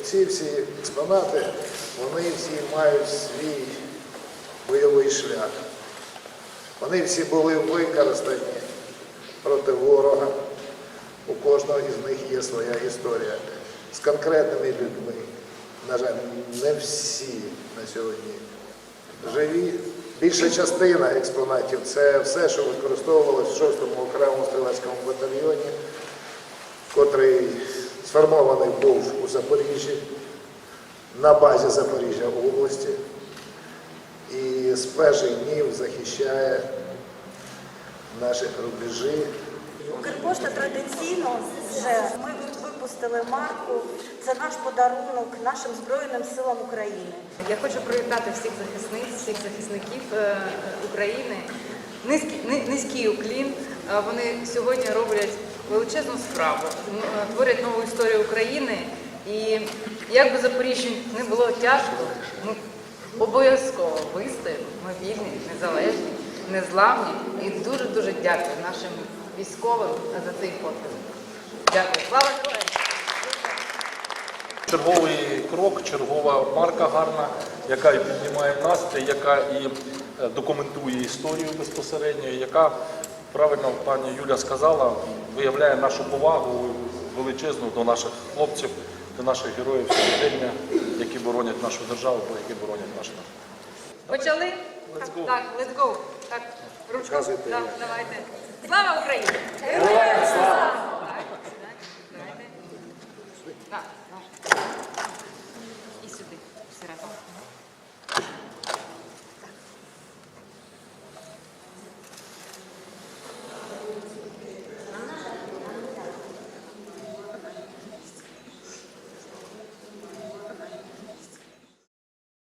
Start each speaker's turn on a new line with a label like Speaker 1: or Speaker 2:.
Speaker 1: оці всі експонати, вони всі мають свій бойовий шлях. Вони всі були використані проти ворога. У кожного із них є своя історія з конкретними людьми. На жаль, не всі на сьогодні живі. Більша частина експонатів це все, що використовувалося в 6-му окремому стрілецькому батальйоні, котрий сформований був у Запоріжжі, на базі Запоріжжя області. І з перших днів захищає наші рубежі.
Speaker 2: Укрпошта традиційно вже ми випустили марку. Це наш подарунок нашим Збройним силам України.
Speaker 3: Я хочу привітати всіх захисниць, всіх захисників е, України. Низький, низький уклін. Е, Вони сьогодні роблять величезну справу, творять нову історію України. І як би Запоріжжю не було тяжко, ми обов'язково вистоїмо. Ми вільні, незалежні, незламні. І дуже дуже дякую нашим військовим за цей подвиг. Дякую. Слава героям!
Speaker 4: Черговий крок, чергова марка гарна, яка і піднімає настрій, яка і е, документує історію безпосередньо, яка правильно пані Юля сказала, виявляє нашу повагу величезну до наших хлопців, до наших героїв сьогодення, які боронять нашу державу, які боронять нашу народ.
Speaker 3: Почали?
Speaker 4: Let's go.
Speaker 3: Так, let's go. Так, ручку.
Speaker 1: Показуйте,
Speaker 3: давайте. Слава Україні! Героям слава! Так, І сюди.